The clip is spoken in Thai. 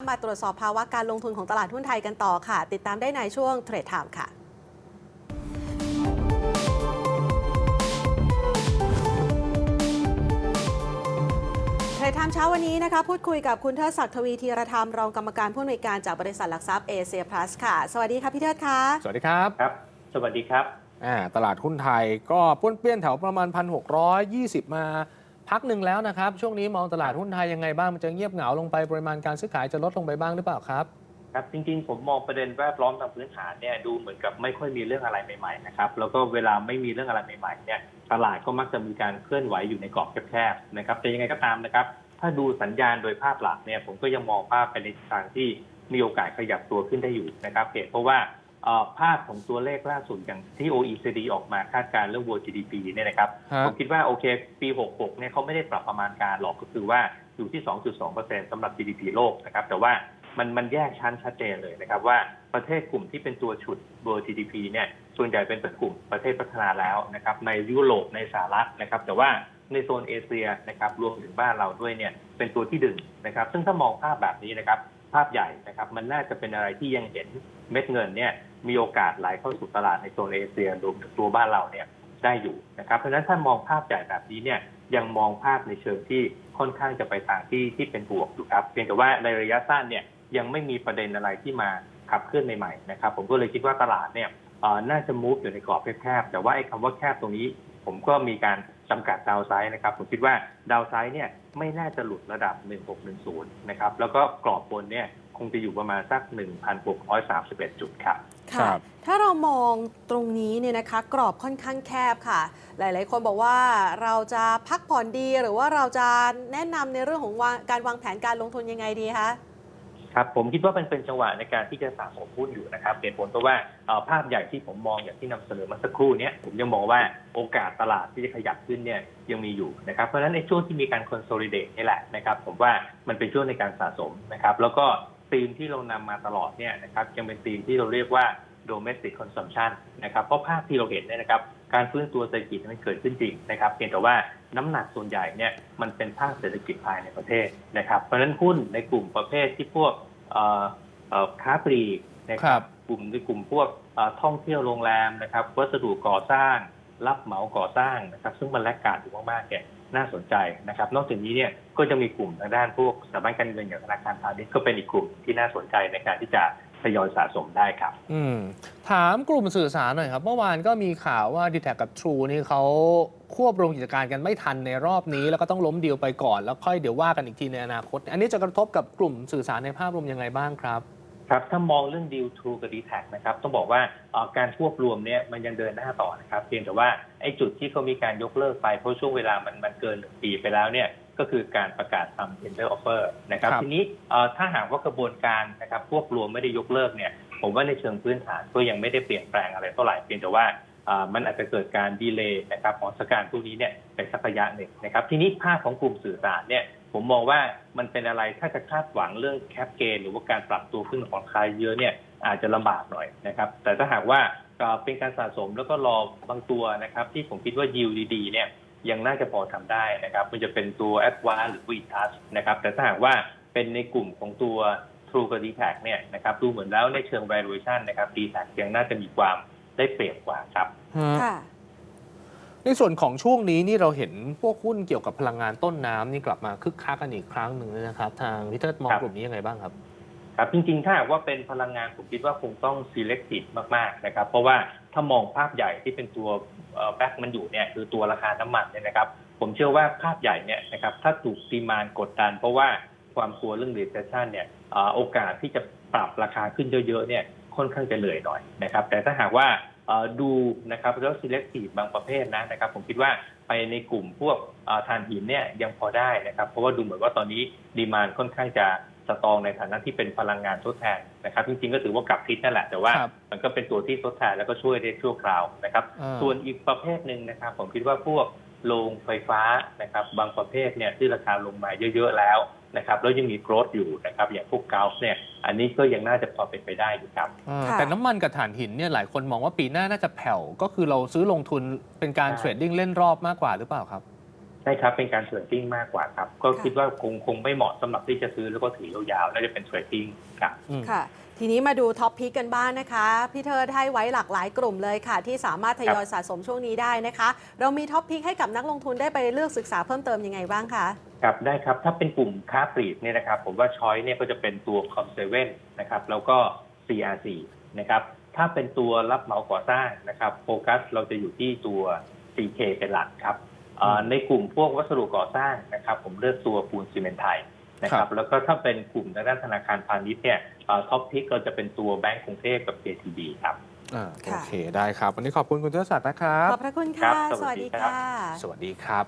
มาตรวจสอบภาวะการลงทุนของตลาดหุ้นไทยกันต่อค่ะ ติดตามได้ในช่วงเทรดไทม์ค่ะเทรดไทม์เช้าวันนี้นะคะ พูดคุยกับคุณเทิดศักดิ์ทวีธีรธรรม รองกรรมการผู้อำนวยการจากบริษัทหลักทรัพย์เอเชียพลัสค่ะ สวัสดีค่ะพี่เทิดค่ะ สวัสดีครับครับ สวัสดีครับ อ่าตลาดหุ้นไทยก็ป้วนเปี้ยนแถวประมาณ 1,620 มา พักหนึ่งแล้วนะครับ ช่วงนี้มองตลาดหุ้นไทยยังไงบ้าง มันจะเงียบเหงาลงไปปริมาณการซื้อขายจะลดลงไปบ้างหรือเปล่าครับครับจริงๆผมมองประเด็นแวดล้อมทางพื้นฐานเนี่ยดูเหมือนกับไม่ค่อยมีเรื่องอะไรใหม่ๆนะครับแล้วก็เวลาไม่มีเรื่องอะไรใหม่ๆเนี่ยตลาดก็มักจะมีการเคลื่อนไหวอยู่ในกรอบแคบๆนะครับแต่ยังไงก็ตามนะครับ ถ้าดูสัญญาณโดยภาพหลักเนี่ยผมก็ยังมองภาพไปในทางที่มีโอกาสขยับตัวขึ้นได้อยู่นะครับเหตุเพราะว่า ภาพของตัวเลขล่าสุดอย่างที่ OECD ออกมาคาดการณ์เรื่อง world GDP เนี่ยนะครับฮะ ผมคิดว่าโอเค ปี 66 เนี่ยเขาไม่ได้ปรับประมาณการหรอกก็คือว่าอยู่ที่ 2.2%สำหรับ GDP โลกนะครับ แต่ว่ามันมันแยกชั้นชัดเจนเลยนะครับ ว่าประเทศกลุ่มที่เป็นตัวฉุด world GDP เนี่ยส่วนใหญ่เป็นกลุ่มประเทศพัฒนาแล้วนะครับ ในยุโรปในสหรัฐนะครับ แต่ว่าในโซนเอเชียนะครับรวมถึงบ้านเราด้วยเนี่ยเป็นตัวที่ดึงนะครับ ซึ่งถ้ามองภาพแบบนี้นะครับ ภาพใหญ่นะครับ มันน่าจะเป็นอะไรที่ยังเห็นเม็ดเงินเนี่ยมีโอกาสไหลเข้าสู่ตลาดในโซนเอเชียรวมถึงตัวบ้านเราเนี่ยได้อยู่นะครับเพราะฉะนั้นถ้ามองภาพใหญ่แบบนี้เนี่ยยังมองภาพในเชิงที่ค่อนข้างจะไปทางที่ที่เป็นบวกอยู่ครับเพียงแต่ว่าในระยะสั้นเนี่ยยังไม่มีประเด็นอะไรที่มาขับเคลื่อนใหม่ๆนะครับผมก็เลยคิดว่าตลาดเนี่ยน่าจะมูฟอยู่ในกรอบแคบๆแต่ว่าไอ้คำว่าแคบตรงนี้ ผมก็มีการจำกัดดาวไซด์นะครับ ผมคิดว่าดาวไซด์เนี่ยไม่น่าจะหลุดระดับ 1610 นะครับ แล้วก็กรอบบนเนี่ยคงจะอยู่ประมาณสัก 1,631 จุดครับครัค่ะบถ้าเรามองตรงนี้เนี่ยนะคะ กรอบค่อนข้างแคบค่ะ หลาย ๆ คนบอกว่าเราจะพักผ่อนดีหรือว่าเราจะแนะนำในเรื่องของวางการวางแผนการลงทุนยังไงดีคะ ครับผมคิดว่ามันเป็นจังหวะในการที่จะสะสมหุ้นอยู่นะครับเหตุผลเพราะว่าภาพใหญ่ที่ผมมองอย่างที่นำเสนอมาสักครู่นี้ผมยังมองว่าโอกาสตลาดที่จะขยับขึ้นเนี่ยยังมีอยู่นะครับเพราะฉะนั้นในช่วงที่มีการ consolidate นี่แหละนะครับ ผมว่ามันเป็นช่วงในการสะสมนะครับ แล้วก็ธีมที่เรานำมาตลอดเนี่ยนะครับยังเป็นธีมที่เราเรียกว่า domestic consumption นะครับเพราะภาพที่เราเห็นเนี่ยนะครับ การฟื้นตัวเศรษฐกิจมันเกิดขึ้นจริงนะครับ เพียงแต่ว่าน้ำหนักส่วนใหญ่เนี่ยมันเป็นภาคเศรษฐกิจภายในประเทศนะครับ เพราะฉะนั้นหุ้นในกลุ่มประเภทที่พวกเอ่อเอ่อค้าปลีกนะคครัรับบกลุ่มในกลุ่มพวกเอ่อท่องเที่ยวโรงแรมนะครับ วัสดุก่อสร้าง รับเหมาก่อสร้างนะครับ ซึ่งมันแลกการอยู่มากๆเนี่ยน่าสนใจนะครับ นอกจากนี้เนี่ยก็จะมีกลุ่มทางด้านพวกสถาบันการเงินอย่างธนาคารพาณิชย์ก็เป็นอีกกลุ่มที่น่าสนใจในการที่จะ ทยอยสะสมได้ครับ อืมถามกลุ่มสื่อสารหน่อยครับ เมื่อวานก็มีข่าวว่า d t แทกับ True นี่เขาควบรวมกิจการกันไม่ทันในรอบนี้ แล้วก็ต้องล้มดีลไปก่อน แล้วค่อยเดี๋ยวว่ากันอีกทีในอนาคต อันนี้จะกระทบกับกลุ่มสื่อสารในภาพรวมยังไงบ้างครับ ครับ ถ้ามองเรื่องดีลทูกับดีแท็นะครับ ต้องบอกว่าเอ่อการควบรวมเนี่ยมันยังเดินหน้าต่อนะครับ เพียงแต่ว่าไอ้จุดที่เขามีการยกเลิกไปเพราะช่วงเวลามันมันเกินหนึ่งปีไปแล้วเนี่ย ก็คือการประกาศทำ tender offer นะครับ ครับ ทีนี้เอ่อถ้าหากว่ากระบวนการนะครับควบรวมไม่ได้ยกเลิกเนี่ย ผมว่าในเชิงพื้นฐานก็ยังไม่ได้เปลี่ยนแปลงอะไรเท่าไหร่เพียงแต่ว่าเอ่อมันอาจจะเกิดการดีเลย์นะครับของสถานการณ์พวกนี้เนี่ยไปสักระยะหนึ่งนะครับ ทีนี้ภาพของกลุ่มสื่อสารเนี่ย ผมมองว่ามันเป็นอะไรถ้าจะคาดหวังเรื่องแคปเกนหรือว่าการปรับตัวขึ้นของราคาเยอะเนี่ยอาจจะลำบากหน่อยนะครับ แต่ถ้าหากว่าเอ่อเป็นการสะสมแล้วก็รอบางตัวนะครับ ที่ผมคิดว่ายิวดีๆเนี่ย ยังน่าจะพอทำได้นะครับมันจะเป็นตัว a d v a n c e หรือ v i t a s นะครับแต่ถ้าหากว่าเป็นในกลุ่มของตัว True กับ d t a c เนี่ยนะครับดูเหมือนแล้วในเชิง valuation นะครับ d t a c ยังน่าจะมีความได้เปรียบกว่าครับค่ะในส่วนของช่วงนี้นี่เราเห็นพวกหุ้นเกี่ยวกับพลังงานต้นน้ำนี่กลับมาคึกคักกันอีกครั้งหนึ่งเลยนะครับ ทางพิเตอร์มองครับกลุ่มนี้ยังไงบ้างครับ ครับจริงๆ ถ้าหากว่าเป็นพลังงานผมคิดว่าคงต้อง selective มากๆนะครับ เพราะว่าถ้ามองภาพใหญ่ที่เป็นตัวแบ็กมันอยู่เนี่ยคือตัวราคาน้ำมันเนี่ยนะครับ ผมเชื่อว่าภาพใหญ่เนี่ยนะครับถ้าถูกดีมานกดดัน เพราะว่าความกลัวเรื่อง recession เนี่ยโอกาสที่จะปรับราคาขึ้นเยอะๆเนี่ยค่อนข้างจะเหนื่อยหน่อยนะครับ แต่ถ้าหากว่าดูนะครับแล้ว selective บางประเภทนะนะครับ ผมคิดว่าไปในกลุ่มพวกถ่านหินเนี่ยยังพอได้นะครับ เพราะว่าดูเหมือนว่าตอนนี้ดีมานค่อนข้างจะ สตรองในฐานะที่เป็นพลังงานทดแทนนะครับ จริงๆก็ถือว่ากลับทิศนั่นแหละ แต่ว่าครับมันก็เป็นตัวที่ทดแทนแล้วก็ช่วยได้ชั่วคราวนะครับอ่าส่วนอีกประเภทหนึ่งนะครับ ผมคิดว่าพวกโรงไฟฟ้านะครับ บางประเภทเนี่ยที่ราคาลงมาเยอะๆแล้วนะครับแล้วยังมีโกรธอยู่นะครับ อย่างพวกเกาส์เนี่ย อันนี้ก็ยังน่าจะพอเป็นไปได้อยู่ครับอ่าค่ะแต่น้ำมันกับถ่านหินเนี่ยหลายคนมองว่าปีหน้าน่าจะแผ่วก็คือเราซื้อลงทุนเป็นการใช่เทรดดิ้งเล่นรอบมากกว่าหรือเปล่าครับใช่ครับเป็นการเทรดดิ้งมากกว่าครับ ก็ค่ะคิดว่าคงคงไม่เหมาะสำหรับที่จะซื้อแล้วก็ถือยาวๆน่าจะเป็นเทรดดิ้งครับอืมค่ะ ทีนี้มาดูท็อปพิกกันบ้างนะคะ พี่เทิดให้ไว้หลากหลายกลุ่มเลยค่ะ ที่สามารถทยอยสะสมช่วงนี้ได้นะคะ เรามีท็อปพิกให้กับนักลงทุนได้ไปเลือกศึกษาเพิ่มเติมยังไงบ้างคะครับได้ครับถ้าเป็นกลุ่มค้าปลีกเนี่ยนะครับ ผมว่าช้อยเนี่ยก็จะเป็นตัวคอมเซเว่นนะครับแล้วก็ CRC นะครับถ้าเป็นตัวรับเหมาก่อสร้างนะครับโฟกัสเราจะอยู่ที่ตัว CK เป็นหลักครับเอ่ออืม ในกลุ่มพวกวัสดุก่อสร้างนะครับ ผมเลือกตัวปูนซีเมนต์ไทยนะคครัรับบแล้วก็ถ้าเป็นกลุ่มทางด้านธนาคารพาณิชย์เนี่ยท็อปพิกเราจะเป็นตัวแบงก์กรุงเทพกับ JTB ครับอ่าโอค่ะเคได้ครับ วันนี้ขอบคุณคุณเทิดศักดิ์นะครับ ขอบพระคุณครัค่ะบสสวัวัสสดีดีครับค่ะ สวัสดีครับ